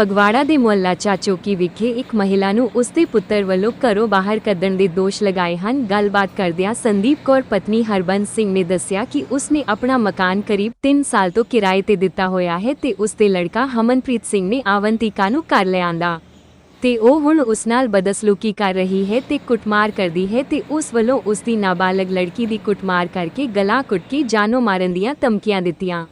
ਫਗਵਾੜਾ ਦੇ ਮੁਹੱਲਾ ਚਾਚੋਕੀ ਵਿਖੇ ਇੱਕ ਮਹਿਲਾ ਨੂੰ ਉਸਦੇ ਪੁੱਤਰ ਵੱਲੋਂ ਘਰੋਂ ਬਾਹਰ ਕੱਢਣ ਦੇ ਦੋਸ਼ ਲਗਾਏ ਹਨ। ਗੱਲਬਾਤ ਕਰਦਿਆਂ ਸੰਦੀਪ ਕੌਰ, ਪਤਨੀ ਹਰਬੰਸ ਸਿੰਘ ਨੇ ਦੱਸਿਆ ਕਿ ਉਸਨੇ ਆਪਣਾ ਮਕਾਨ ਕਰੀਬ 3 ਸਾਲ ਤੋਂ ਕਿਰਾਏ ਤੇ ਦਿੱਤਾ ਹੋਇਆ ਹੈ ਤੇ ਉਸਦੇ ਲੜਕਾ ਹਮਨਪ੍ਰੀਤ ਸਿੰਘ ਨੇ ਆਵੰਤਿਕਾ ਨੂੰ ਘਰ ਲਿਆਂਦਾ ਤੇ ਉਹ ਹੁਣ ਉਸ ਨਾਲ ਬਦਸਲੂਕੀ ਕਰ ਰਹੀ ਹੈ ਤੇ ਕੁੱਟਮਾਰ ਕਰਦੀ ਹੈ ਤੇ ਉਸ ਵੱਲੋਂ ਉਸ ਦੀ ਨਾਬਾਲਗ ਲੜਕੀ ਦੀ ਕੁੱਟਮਾਰ ਕਰਕੇ ਗਲਾ ਕੁੱਟ ਕੇ ਜਾਨੋਂ ਮਾਰਨ ਦੀਆਂ ਧਮਕੀਆਂ ਦਿੱਤੀਆਂ।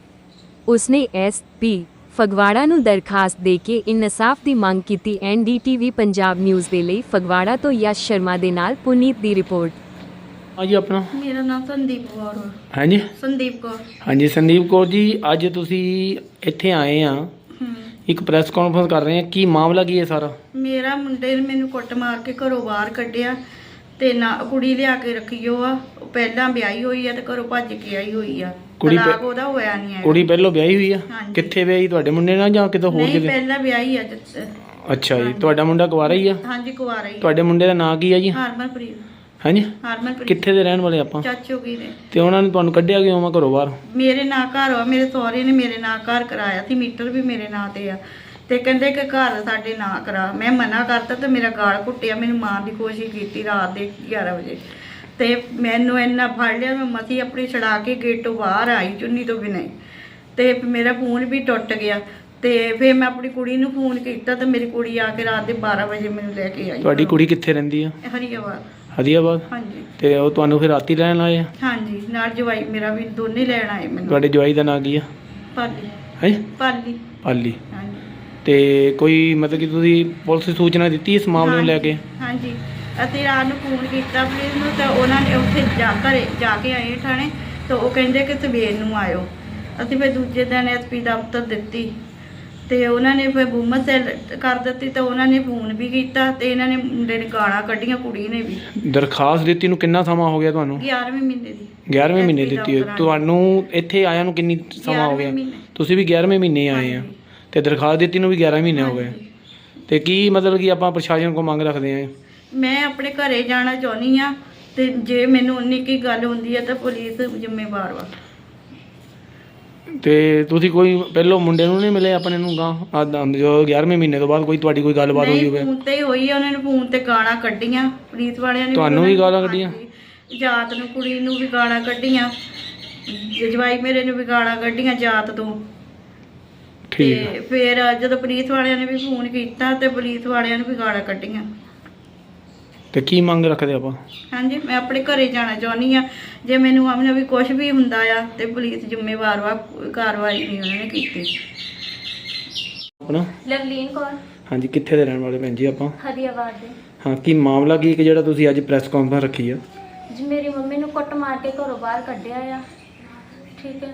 ਉਸਨੇ ਐਸਪੀ ਫਗਵਾੜਾ ਨੂੰ ਦਰਖਾਸਤ ਦੇ ਕੇ ਇਨਸਾਫ ਦੀ ਮੰਗ ਕੀਤੀ ਐਨਡੀਟੀਵੀ ਪੰਜਾਬ ਨਿਊਜ਼ ਦੇ ਲਈ। ਫਗਵਾੜਾ ਤੋਂ ਯਸ਼ ਸ਼ਰਮਾ ਦੇ ਨਾਲ ਪੁਨੀਤ ਦੀ ਰਿਪੋਰਟ। ਹਾਂਜੀ ਆਪਣਾ? ਮੇਰਾ ਨਾਮ ਸੰਦੀਪ ਕੌਰ ਵਾ। ਹਾਂਜੀ? ਸੰਦੀਪ ਕੌਰ। ਹਾਂਜੀ ਸੰਦੀਪ ਕੌਰ ਜੀ ਅੱਜ ਤੁਸੀਂ ਇੱਥੇ ਆਏ ਆ। ਹਮ। ਇੱਕ ਪ੍ਰੈਸ ਕਾਨਫਰੰਸ ਕਰ ਰਹੇ ਆ। ਕੀ ਮਾਮਲਾ ਕੀ ਹੈ ਸਾਰਾ? ਮੇਰਾ ਮੁੰਡੇ ਨੇ ਮੈਨੂੰ ਕੁੱਟ ਮਾਰ ਕੇ ਘਰੋਂ ਬਾਹਰ ਕੱਢਿਆ ਤੇ ਨਾ ਕੁੜੀ ਲਿਆ ਕੇ ਰੱਖੀਓ ਆ। ਉਹ ਪਹਿਲਾਂ ਵਿਆਹੀ ਹੋਈ ਆ ਤੇ ਘਰੋਂ ਭੱਜ ਕੇ ਆਈ ਹੋਈ ਆ। ਕੁੜੀ ਪਹਿ- ਤਲਾਕ ਉਹਦਾ ਹੋਇਆ ਨਹੀਂ ਹੈ ਕੁੜੀ ਪਹਿਲਾਂ ਵਿਆਹੀ ਹੋਈ ਆ? ਹਾਂਜੀ। ਕਿੱਥੇ ਵਿਆਹੀ? ਤੁਹਾਡੇ ਮੁੰਡੇ ਨਾਲ ਜਾਂ ਕਿਤੇ ਹੋਰ ਨਹੀਂ ਪਹਿਲਾਂ ਵਿਆਹੀ ਆ ਜਿੱਤ- ਅੱਛਾ ਜੀ ਤੁਹਾਡਾ ਮੁੰਡਾ ਕੁਵਾਰਾ ਹੀ ਆ? ਹਾਂਜੀ ਕੁਵਾਰਾ ਹੀ ਤੁਹਾਡੇ ਮੁੰਡੇ ਦਾ ਨਾਂ ਕੀ ਆ ਜੀ? ਹਾਰਮਨਪ੍ਰੀਤ। ਹਾਂਜੀ? ਹਾਰਮਨਪ੍ਰੀਤ। ਕਿੱਥੇ ਦੇ ਰਹਿਣ ਵਾਲੇ ਆਪਾਂ? ਚਾਚੋ ਕੀ ਨੇ। ਤੇ ਉਹਨਾਂ ਨੇ ਤੁਹਾਨੂੰ ਕੱਢਿਆ ਕਿਉਂ ਆ ਘਰੋਂ ਬਾਹਰ? ਮੇਰੇ ਨਾਂ ਘਰ ਆ ਮੇਰੇ ਸਹੁਰੇ ਨੇ ਮੇਰੇ ਨਾਂ ਘਰ ਕਰਾਇਆ ਸੀ ਮੀਟਰ ਵੀ ਮੇਰੇ ਨਾਂ ਤੇ ਆ। ਤੇ ਕਹਿੰਦੇ ਕਿ ਘਰ ਸਾਡੇ ਨਾਂ ਕਰਾ। ਮੈਂ ਮਨਾ ਕਰਤਾ ਤੇ ਮੇਰਾ ਗਾਲ ਘੁੱਟਿਆ ਮੈਨੂੰ ਮਾਰਨ ਦੀ ਕੋਸ਼ਿਸ਼ ਕੀਤੀ ਰਾਤ ਦੇ 11 ਵਜੇ। ਤੇ ਮੈਨੂੰ ਇੰਨਾ ਫੜ ਲਿਆ ਮੈਂ ਮਤੀ ਆਪਣੀ ਛੜਾ ਕੇ ਗੇਟੋਂ ਬਾਹਰ ਆਈ ਚੁੰਨੀ ਤੋਂ ਬਿਨਾਂ ਹੀ। ਤੇ ਮੇਰਾ ਫੋਨ ਵੀ ਟੁੱਟ ਗਿਆ ਤੇ ਫਿਰ ਮੈਂ ਆਪਣੀ ਕੁੜੀ ਨੂੰ ਫੋਨ ਕੀਤਾ ਤੇ ਮੇਰੀ ਕੁੜੀ ਆ ਕੇ ਰਾਤ ਦੇ 12 ਵਜੇ ਮੈਨੂੰ ਲੈ ਕੇ ਆਈ। ਤੁਹਾਡੀ ਕੁੜੀ ਕਿੱਥੇ ਰਹਿੰਦੀ ਆ? ਹਰੀਆਬਾਦ। ਹਦੀਆਬਾਦ ਹਾਂਜੀ। ਤੇ ਉਹ ਤੁਹਾਨੂੰ ਫਿਰ ਰਾਤੀ ਲੈਣ ਆਏ ਆ? ਹਾਂਜੀ ਨਾਲ ਜਵਾਈ ਮੇਰਾ ਵੀ ਦੋਨੇ ਲੈਣ ਆਏ ਮੈਨੂੰ। ਤੁਹਾਡੇ ਜਵਾਈ ਦਾ ਨਾਂ ਕੀ ਆ? ਪਾਲੀ। ਹੈ? ਪਾਲੀ। ਪਾਲੀ। ਹਾਂਜੀ। ਤੇ ਕੋਈ ਮਤਲਬ ਕਿ ਤੁਸੀਂ ਪੁਲਿਸ ਸੂਚਨਾ ਦਿੱਤੀ ਇਸ ਮਾਮਲੇ ਨੂੰ ਲੈ ਕੇ? ਹਾਂਜੀ। ਅਤੇ ਰਾਤ ਨੂੰ ਫੋਨ ਕੀਤਾ ਪੁਲਿਸ ਨੂੰ ਤਾਂ ਉਹਨਾਂ ਨੇ ਉੱਥੇ ਜਾ ਘਰੇ ਜਾ ਕੇ ਆਏ ਥਾਣੇ ਤਾਂ ਉਹ ਕਹਿੰਦੇ ਕਿ ਸਵੇਰ ਨੂੰ ਆਇਓ। ਅਸੀਂ ਫਿਰ ਦੂਜੇ ਦਿਨ ਐਸਪੀ ਦਫ਼ਤਰ ਦਿੱਤੀ ਤੇ ਉਹਨਾਂ ਨੇ ਫਿਰ ਬੁਮਤ ਕਰ ਦਿੱਤੀ ਤਾਂ ਉਹਨਾਂ ਨੇ ਫੋਨ ਵੀ ਕੀਤਾ ਤੇ ਇਹਨਾਂ ਨੇ ਮੁੰਡੇ ਨੇ ਗਾਲਾਂ ਕੱਢੀਆਂ ਕੁੜੀ ਨੇ ਵੀ। ਦਰਖਾਸਤ ਦਿੱਤੀ ਨੂੰ ਕਿੰਨਾ ਸਮਾਂ ਹੋ ਗਿਆ ਤੁਹਾਨੂੰ? 11ਵੇਂ ਮਹੀਨੇ ਦੀ। 11ਵੇਂ ਮਹੀਨੇ ਦਿੱਤੀ ਹੋਈ। ਤੁਹਾਨੂੰ ਇੱਥੇ ਆਇਆ ਨੂੰ ਕਿੰਨੀ ਸਮਾਂ ਹੋ 11ਵੇਂ ਗਿਆ ਮਹੀਨੇ। ਤੁਸੀਂ ਵੀ 11ਵੇਂ ਮਹੀਨੇ ਆਏ ਆ। ਹਾਂਜੀ। ਤੇ ਦਰਖਾਸਤ ਦਿੱਤੀ ਨੂੰ ਵੀ 11 ਮਹੀਨੇ ਹੋ ਗਏ। ਹਾਂਜੀ। ਤੇ ਕੀ ਮਤਲਬ ਕਿ ਆਪਾਂ ਪ੍ਰਸ਼ਾਸਨ ਕੋ ਮੰਗ ਰੱਖਦੇ ਆ? ਮੈਂ ਆਪਣੇ ਘਰੇ ਜਾਣਾ ਚਾਹੁੰਦੀ ਆ ਤੇ ਜੇ ਮੈਨੂੰ ਉਨੀ ਕੀ ਗੱਲ ਹੁੰਦੀ ਹੈ ਤਾਂ ਪੁਲਿਸ ਜ਼ਿੰਮੇਵਾਰ ਵਾ। ਤੇ ਤੁਸੀਂ ਕੋਈ ਪਹਿਲੋਂ ਮੁੰਡੇ ਨੂੰ ਨਹੀਂ ਮਿਲੇ ਆਪਣੇ ਨੂੰ ਗਾਂ ਆਹ ਜੋ 11ਵੇਂ ਮਹੀਨੇ ਤੋਂ ਬਾਅਦ ਕੋਈ ਤੁਹਾਡੀ ਕੋਈ ਗੱਲਬਾਤ ਹੋਈ ਨਹੀਂ ਹੋਵੇ। ਫੋਨ ਤੇ ਹੀ ਹੋਈ ਆ, ਉਹਨਾਂ ਨੇ ਫੋਨ ਤੇ ਗਾਲਾਂ ਕੱਢੀਆਂ। ਪੁਲਿਸ ਵਾਲਿਆਂ ਨੇ ਤੁਹਾਨੂੰ ਵੀ ਗਾਲਾਂ ਕੱਢੀਆਂ? ਹਾਂਜੀ। ਜਾਤ ਨੂੰ ਕੁੜੀ ਨੂੰ ਵੀ ਗਾਲਾਂ ਕੱਢੀਆਂ। ਜਵਾਈ ਮੇਰੇ ਨੂੰ ਵੀ ਗਾਲਾਂ ਕੱਢੀਆਂ ਜਾਤ ਤੋਂ। ਠੀਕ ਆ। ਤੇ ਫਿਰ ਜਦੋਂ ਪੁਲਿਸ ਵਾਲਿਆਂ ਨੇ ਵੀ ਫੋਨ ਕੀਤਾ ਤੇ ਪੁਲਿਸ ਵਾਲਿਆਂ ਨੇ ਵੀ ਗਾਲਾਂ ਕੱਢੀਆਂ। ਤੇ ਕੀ ਮੰਗ ਰੱਖਦੇ ਆਪਾਂ? ਹਾਂਜੀ ਮੈਂ ਆਪਣੇ ਘਰੇ ਜਾਣਾ ਚਾਹੁੰਦੀ ਆ ਜੇ ਮੈਨੂੰ ਆਮਨੇ ਵੀ ਕੁਝ ਵੀ ਹੁੰਦਾ ਆ ਤੇ ਪੁਲਿਸ ਜ਼ਿੰਮੇਵਾਰ ਵਾ ਕੋਈ ਕਾਰਵਾਈ ਨਹੀਂ ਉਹਨਾਂ ਨੇ ਕੀਤੀ। ਆਪਣਾ? ਲਵਲੀਨ ਕੌਰ। ਹਾਂਜੀ ਕਿੱਥੇ ਦੇ ਰਹਿਣ ਵਾਲੇ ਭੈਣ ਜੀ ਆਪਾਂ? ਹਰੀਆਬਾਦ ਦੇ। ਹਾਂ ਕੀ ਮਾਮਲਾ ਕੀ ਕਿ ਜਿਹੜਾ ਤੁਸੀਂ ਅੱਜ ਪ੍ਰੈਸ ਕਾਨਫਰੰਸ ਰੱਖੀ ਆ? ਜੀ ਮੇਰੀ ਮੰਮੀ ਨੂੰ ਕੁੱਟ ਮਾਰ ਕੇ ਘਰੋਂ ਬਾਹਰ ਕੱਢਿਆ ਆ। ਠੀਕ ਹੈ।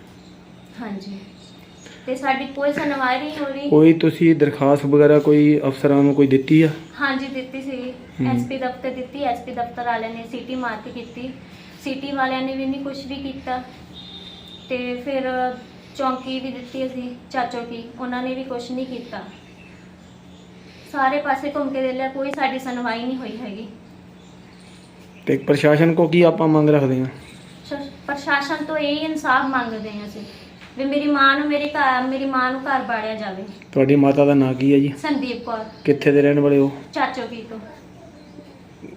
ਹਾਂਜੀ। ਤੇ ਸਾਡੀ ਕੋਈ ਸੁਣਵਾਈ ਨਹੀਂ ਹੋ ਰਹੀ ਕੋਈ ਤੁਸੀਂ ਦਰਖਾਸਤ ਵਗੈਰਾ ਕੋਈ ਅਫਸਰਾਂ ਨੂੰ ਕੋਈ ਦਿੱਤੀ ਆ? ਹਾਂਜੀ ਦਿੱਤੀ ਸੀ। ਹਮ। ਐਸਪੀ ਦਫ਼ਤਰ ਦਿੱਤੀ। ਐਸਪੀ ਦਫ਼ਤਰ ਵਾਲਿਆਂ ਨੇ ਸੀਟੀ ਮਾਰ ਕੇ ਕੀਤੀ। ਸੀਟੀ ਵਾਲਿਆਂ ਨੇ ਵੀ ਨਹੀਂ ਕੁਝ ਵੀ ਕੀਤਾ। ਤੇ ਫਿਰ ਚੌਂਕੀ ਵੀ ਦਿੱਤੀ ਅਸੀਂ ਚਾਚੋ ਕੀ। ਉਹਨਾਂ ਨੇ ਵੀ ਕੁਝ ਨਹੀਂ ਕੀਤਾ। ਸਾਰੇ ਪਾਸੇ ਘੁੰਮ ਕੇ ਦੇ ਲਿਆ ਕੋਈ ਸਾਡੀ ਸੁਣਵਾਈ ਨਹੀਂ ਹੋਈ ਹੈਗੀ। ਤੇ ਪ੍ਰਸ਼ਾਸਨ ਕੋ ਕੀ ਆਪਾਂ ਮੰਗ ਰੱਖਦੇ ਆ? ਸ਼- ਪ੍ਰਸ਼ਾਸਨ ਤੋਂ ਇਹ ਇਨਸਾਫ ਮੰਗਦੇ ਹਾਂ ਅਸੀਂ। ਵੀ ਮੇਰੀ ਮਾਂ ਨੂੰ ਮੇਰੇ ਘਰ ਮੇਰੀ ਮਾਂ ਨੂੰ ਘਰ ਬਾੜਿਆ ਜਾਵੇ। ਤੁਹਾਡੀ ਮਾਤਾ ਦਾ ਨਾਂ ਕੀ ਹੈ ਜੀ? ਸੰਦੀਪ ਕੌਰ। ਕਿੱਥੇ ਦੇ ਰਹਿਣ ਵਾਲੇ ਹੋ? ਚਾਚੋ ਕੀ ਤੋਂ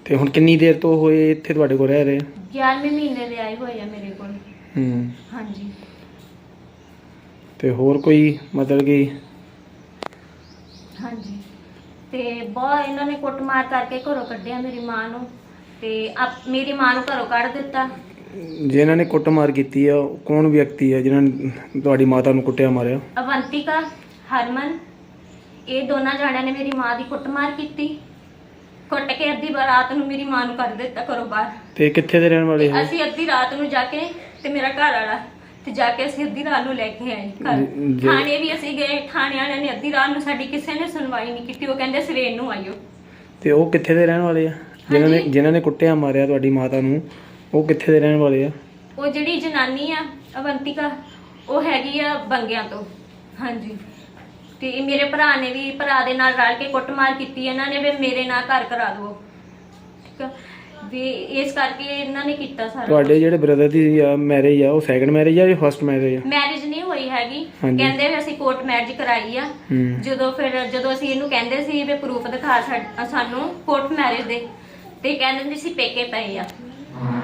ਤੇ ਹੁਣ ਕਿੰਨੀ ਦੇਰ ਤੋਂ ਹੋਏ ਇੱਥੇ ਤੁਹਾਡੇ ਕੋਲ ਰਹਿ ਰਹੇ? ਆ? 11ਵੇਂ ਮਹੀਨੇ ਦੇ ਆਏ ਹੋਏ ਆ ਮੇਰੇ ਕੋਲ। ਹੂੰ। ਹਾਂਜੀ। ਤੇ ਹੋਰ ਕੋਈ ਮਤਲਬ ਕਿ ਹਾਂਜੀ। ਤੇ ਬਹੁਤ ਇਹਨਾਂ ਨੇ ਕੁੱਟਮਾਰ ਕਰਕੇ ਘਰੋਂ ਕੱਢਿਆ ਮੇਰੀ ਮਾਂ ਨੂੰ। ਤੇ ਆਪ- ਮੇਰੀ ਮਾਂ ਨੂੰ ਘਰੋਂ ਕੱਢ ਦਿੱਤਾ। ਜਿਨ੍ਹਾਂ ਨੇ ਕੁੱਟਮਾਰ ਕੀਤੀ ਆ ਉਹ ਕੌਣ ਵਿਅਕਤੀ ਹੈ ਜਿਨ੍ਹਾਂ ਨੇ ਤੁਹਾਡੀ ਮਾਤਾ ਨੂੰ ਕੁੱਟਿਆ ਮਾਰਿਆ? ਅਵੰਤਿਕਾ ਹਰਮਨ ਇਹ ਦੋਨਾਂ ਜਾਣਿਆਂ ਨੇ ਮੇਰੀ ਮਾਂ ਦੀ ਕੁੱਟਮਾਰ ਕੀਤੀ। ਕੁੱਟ ਕੇ ਅੱਧੀ ਰਾਤ ਨੂੰ ਮੇਰੀ ਮਾਂ ਨੂੰ ਕੱਢ ਦਿੱਤਾ ਘਰੋਂ ਬਾਹਰ। ਤੇ ਕਿੱਥੇ ਦੇ ਰਹਿਣ ਵਾਲੇ ਹੋ? ਅਸੀਂ ਅੱਧੀ ਰਾਤ ਨੂੰ ਜਾ ਕੇ ਤੇ ਮੇਰਾ ਘਰ ਵਾਲਾ ਤੇ ਜਾ ਕੇ ਅਸੀਂ ਅੱਧੀ ਰਾਤ ਨੂੰ ਲੈ ਕੇ ਆਏ ਜ- ਘਰ। ਜੇ- ਥਾਣੇ ਵੀ ਅਸੀਂ ਗਏ ਥਾਣੇ ਵਾਲਿਆਂ ਨੇ ਅੱਧੀ ਰਾਤ ਨੂੰ ਸਾਡੀ ਕਿਸੇ ਨੇ ਸੁਣਵਾਈ ਨਹੀਂ ਕੀਤੀ ਉਹ ਕਹਿੰਦੇ ਸਵੇਰ ਨੂੰ ਆਇਓ। ਤੇ ਉਹ ਕਿੱਥੇ ਦੇ ਰਹਿਣ ਵਾਲੇ ਆ? ਜਿਨ੍ਹਾਂ ਨੇ ਹਾਂਜੀ। ਜਿਨ੍ਹਾਂ ਨੇ ਕੁੱਟਿਆ ਮਾਰਿਆ ਤੁਹਾਡੀ ਮਾਤਾ ਨੂੰ? ਉਹ ਕਿੱਥੇ ਦੇ ਰਹਿਣ ਵਾਲੇ ਆ? ਉਹ ਜਿਹੜੀ ਜਨਾਨੀ ਆ ਅਵੰਤਿਕਾ ਉਹ ਹੈਗੀ ਆ ਬੰਗਿਆਂ ਤੋਂ। ਹਾਂਜੀ। ਤੇ ਇਹ ਮੇਰੇ ਭਰਾ ਨੇ ਵੀ ਭਰਾ ਦੇ ਨਾਲ ਰਲ ਕੇ ਕੁੱਟਮਾਰ ਕੀਤੀ ਇਹਨਾਂ ਨੇ ਵੀ ਮੇਰੇ ਨਾਲ ਘਰ ਕਰਾ ਦਿਓ ਠੀਕ ਆ? ਵੀ ਇਸ ਕਰਕੇ ਇਹਨਾਂ ਨੇ ਕੀਤਾ ਸਾਰਾ। ਤੁਹਾਡੇ ਜਿਹੜੇ ਬ੍ਰਦਰ ਦੀ ਮੈਰਿਜ ਆ ਉਹ ਸੈਕੰਡ ਮੈਰਿਜ ਆ ਜਾਂ ਫਰਸਟ ਮੈਰਿਜ ਆ? ਮੈਰਿਜ ਨਹੀਂ ਹੋਈ ਹੈਗੀ। ਹਾਂਜੀ। ਕਹਿੰਦੇ ਵੀ ਅਸੀਂ ਕੋਰਟ ਮੈਰਿਜ ਕਰਾਈ ਆ। ਹੂੰ। ਜਦੋਂ ਫਿਰ ਜਦੋਂ ਅਸੀਂ ਇਹਨੂੰ ਕਹਿੰਦੇ ਸੀ ਵੀ ਪ੍ਰੂਫ ਦਿਖਾ ਸਾ- ਸਾਨੂੰ ਕੋਰਟ ਮੈਰਿਜ ਦੇ ਤੇ ਕਹਿੰਦੇ ਹੁੰਦੇ ਸੀ ਪੇਕੇ ਪਏ ਆ।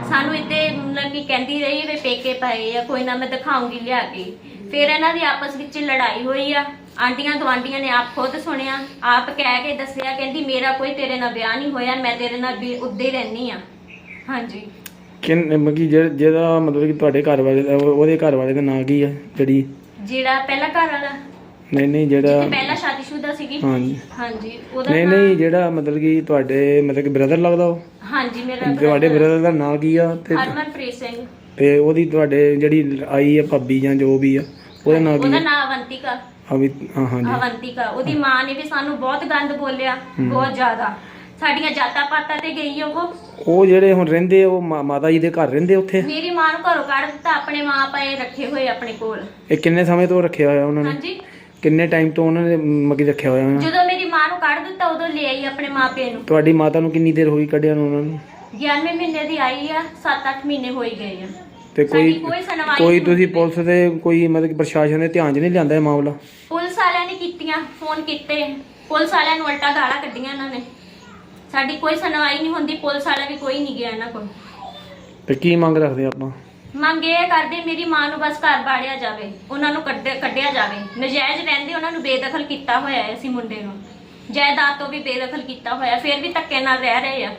ਸਾਨੂੰ ਇੱਥੇ ਮਤਲਬ ਕਿ ਕਹਿੰਦੀ ਰਹੀ ਵੀ ਪੇਕੇ ਪਏ ਆ ਕੋਈ ਨਾ ਮੈਂ ਦਿਖਾਉਂਗੀ ਲਿਆ ਕੇ। ਫਿਰ ਇਹਨਾਂ ਦੀ ਆਪਸ ਵਿੱਚ ਲੜਾਈ ਹੋਈ ਆ। ਆਂਟੀਆਂ ਗਵਾਂਡੀਆਂ ਨੇ ਆਪ ਖੁਦ ਸੁਣਿਆ ਆਪ ਕਹਿ ਕੇ ਦੱਸਿਆ ਕਹਿੰਦੀ ਮੇਰਾ ਕੋਈ ਤੇਰੇ ਨਾਲ ਵਿਆਹ ਨਹੀਂ ਹੋਇਆ ਮੈਂ ਤੇਰੇ ਨਾਲ ਵੀ ਉੱਦੇ ਹੀ ਰਹਿਨੀ ਆ। ਹਾਂਜੀ। ਕਿੰਨ ਮਗੀ ਜਿਹਦਾ ਮਤਲਬ ਕਿ ਤੁਹਾਡੇ ਘਰ ਵਾਲੇ ਦਾ ਉਹ- ਉਹਦੇ ਘਰ ਵਾਲੇ ਦਾ ਨਾਂ ਕੀ ਆ? ਜਿਹੜੀ ਜਿਹੜਾ ਪਹਿਲਾ ਘਰ ਵਾਲਾ? ਨਹੀਂ ਨਹੀਂ ਜਿਹੜਾ ਪਹਿਲਾਂ ਸ਼ਾਦੀशुदा ਸੀਗੀ? ਹਾਂਜੀ। ਹਾਂਜੀ ਉਹਦਾ ਨਹੀਂ ਨਾਂ- ਨਹੀਂ ਜਿਹੜਾ ਮਤਲਬ ਕਿ ਤੁਹਾਡੇ ਮਤਲਬ ਕਿ ਬ੍ਰਦਰ ਲੱਗਦਾ ਉਹ? ਹਾਂਜੀ ਮੇਰਾ ਤੁਹਾਡੇ ਬ੍ਰਦਰ ਦਾ ਨਾਂ ਕੀ ਆ? ਤੇ ਹਰਮਨਪ੍ਰੀਤ ਸਿੰਘ। ਤੇ ਉਹਦੀ ਤੁਹਾਡੇ ਜਿਹੜੀ ਆਈ ਆ ਭਾਬੀ ਜਾਂ ਜੋ ਵੀ ਆ ਉਹਦਾ ਨਾਂ ਕੀ ਉਹਦਾ ਆ ਨਾਮ ਅਵੰਤਿਕਾ। ਅਵੀ ਹਾਂ ਹਾਂਜੀ। ਅਵੰਤਿਕਾ। ਉਹਦੀ ਮਾਂ ਨੇ ਵੀ ਸਾਨੂੰ ਬਹੁਤ ਗੰਦ ਬੋਲਿਆ ਬਹੁਤ ਜ਼ਿਆਦਾ। ਸਾਡੀਆਂ ਜਾਤਾਂ ਪਾਤਾਂ ਤੇ ਗਈ ਉਹ। ਉਹ ਜਿਹੜੇ ਹੁਣ ਰਹਿੰਦੇ ਉਹ ਮਾ- ਮਾਤਾ ਜੀ ਦੇ ਘਰ ਰਹਿੰਦੇ ਉੱਥੇ? ਮੇਰੀ ਮਾਂ ਨੂੰ ਘਰੋਂ ਕੱਢ ਦਿੱਤਾ ਆਪਣੇ ਮਾਂ ਪਏ ਰੱਖੇ ਹੋਏ ਆਪਣੇ ਕੋਲ। ਇਹ ਕਿੰਨੇ ਸਮੇਂ ਤੋਂ ਰੱਖਿਆ ਹੋਇਆ ਉਹਨਾਂ ਨੇ? ਹਾਂਜੀ। ਕਿੰਨੇ ਟਾਈਮ ਤੋਂ ਉਹਨਾਂ ਨੇ ਮੱਕੀ ਰੱਖਿਆ ਹੋਇਆ ਉਹਨਾਂ ਨੇ? ਜਦੋਂ ਮੇਰੀ ਮਾਂ ਨੂੰ ਕੱਢ ਦਿੱਤਾ ਉਦੋਂ ਲੈ ਆਈ ਆਪਣੇ ਮਾਪੇ ਨੂੰ। ਤੁਹਾਡੀ ਮਾਤਾ ਨੂੰ ਕਿੰਨੀ ਦੇਰ ਹੋਈ ਕੱਢਿਆ ਨੂੰ ਉਹਨਾਂ ਨੂੰ? 11ਵੇਂ ਮਹੀਨੇ ਦੀ ਆਈ ਆ 7-8 ਮਹੀਨੇ ਹੋਈ ਗਏ ਆ। ਤੇ ਸਾਡੀ ਕੋਈ ਕੋਈ ਸੁਣਵਾਈ ਕੋਈ ਨਹੀਂ ਤੁਸੀਂ ਹੁੰਦੀ। ਪੁਲਿਸ ਦੇ ਕੋਈ ਮਤਲਬ ਕਿ ਪ੍ਰਸ਼ਾਸਨ ਦੇ ਧਿਆਨ 'ਚ ਨਹੀਂ ਲਿਆਂਦਾ ਇਹ ਮਾਮਲਾ? ਪੁਲਿਸ ਵਾਲਿਆਂ ਨੇ ਕੀਤੀਆਂ ਫੋਨ ਕੀਤੇ। ਪੁਲਿਸ ਵਾਲਿਆਂ ਨੂੰ ਉਲਟਾ ਗਾਲਾਂ ਕੱਢੀਆਂ ਇਹਨਾਂ ਨੇ। ਸਾਡੀ ਕੋਈ ਸੁਣਵਾਈ ਨਹੀਂ ਹੁੰਦੀ ਪੁਲਿਸ ਵਾਲਾ ਵੀ ਕੋਈ ਨਹੀਂ ਗਿਆ ਇਹਨਾਂ ਕੋਲ। ਤੇ ਕੀ ਮੰਗ ਰੱਖਦੇ ਆਪਾਂ? ਮੰਗ ਇਹ ਕਰਦੇ ਮੇਰੀ ਮਾਂ ਨੂੰ ਬਸ ਘਰ ਬਾੜਿਆ ਜਾਵੇ ਉਹਨਾਂ ਨੂੰ ਕੱਢ- ਕੱਢਿਆ ਜਾਵੇ। ਨਜਾਇਜ਼ ਰਹਿੰਦੇ ਉਹਨਾਂ ਨੂੰ ਬੇਦਖਲ ਕੀਤਾ ਹੋਇਆ ਹੈ ਅਸੀਂ ਮੁੰਡੇ ਨੂੰ। ਜਾਇਦਾਦ ਤੋਂ ਵੀ ਬੇਦਖਲ ਕੀਤਾ ਹੋਇਆ ਫਿਰ ਵੀ ਧੱਕੇ ਨਾਲ ਰਹਿ ਰਹੇ ਆ।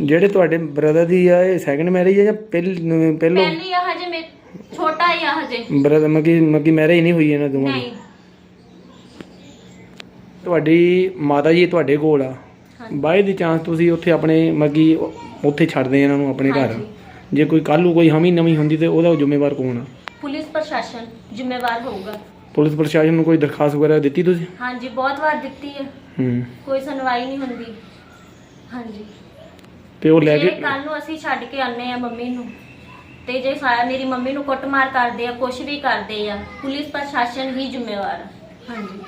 ਜਿਹੜੇ ਤੁਹਾਡੇ ਬ੍ਰਦਰ ਦੀ ਆ ਇਹ ਸੈਕੰਡ ਮੈਰਿਜ ਹੈ ਜਾਂ ਪਹਿਲ ਪਹਿਲੋਂ? ਪਹਿਲੀ ਆ ਹਜੇ ਮੇ ਛੋਟਾ ਹੀ ਆ ਹਜੇ। ਬ੍ਰਦਰ ਮੱਕੀ ਮੱਕੀ ਮੈਰਿਜ ਨਹੀਂ ਹੋਈ ਇਹਨਾਂ ਦੋਵਾਂ ਦੀ? ਨਹੀਂ। ਤੁਹਾਡੀ ਮਾਤਾ ਜੀ ਤੁਹਾਡੇ ਕੋਲ ਆ। ਬਾਈ ਦੀ ਚਾਂਸ ਤੁਸੀਂ ਉੱਥੇ ਆਪਣੇ ਮੱਗੀ ਉੱਥੇ ਛੱਡਦੇ ਇਹਨਾਂ ਨੂੰ ਆਪਣੇ ਘਰ। ਹਾਂਜੀ। ਜੇ ਕੋਈ ਕੱਲ ਨੂੰ ਕੋਈ ਹਮੀ ਨਵੀਂ ਹੁੰਦੀ ਤੇ ਉਹਦਾ ਜ਼ਿੰਮੇਵਾਰ ਕੌਣ ਆ? ਪੁਲਿਸ ਪ੍ਰਸ਼ਾਸਨ ਜ਼ਿੰਮੇਵਾਰ ਹੋਊਗਾ। ਪੁਲਿਸ ਪ੍ਰਸ਼ਾਸਨ ਨੂੰ ਕੋਈ ਦਰਖਾਸਤ ਵਗੈਰਾ ਦਿੱਤੀ ਤੁਸੀਂ? ਹਾਂਜੀ ਬਹੁਤ ਵਾਰ ਦਿੱਤੀ ਹੈ ਹੂੰ। ਕੋਈ ਸੁਣਵਾਈ ਨਹੀਂ ਹੁੰਦੀ। ਹਾਂਜੀ। ਤੇ ਉਹ ਲੈ ਜੇ ਕੇ ਕੱਲ ਨੂੰ ਅਸੀਂ ਛੱਡ ਕੇ ਆਨੇ ਆ ਮੰਮੀ ਨੂੰ ਤੇ ਜੇ ਸਾਰਾ ਮੇਰੀ ਮੰਮੀ ਨੂੰ ਕੁੱਟਮਾਰ ਕਰਦੇ ਆ ਕੁਝ ਵੀ ਕਰਦੇ ਆ ਪੁਲਿਸ ਪ੍ਰਸ਼ਾਸਨ ਹੀ ਜ਼ਿੰਮੇਵਾਰ ਆ। ਹਾਂਜੀ।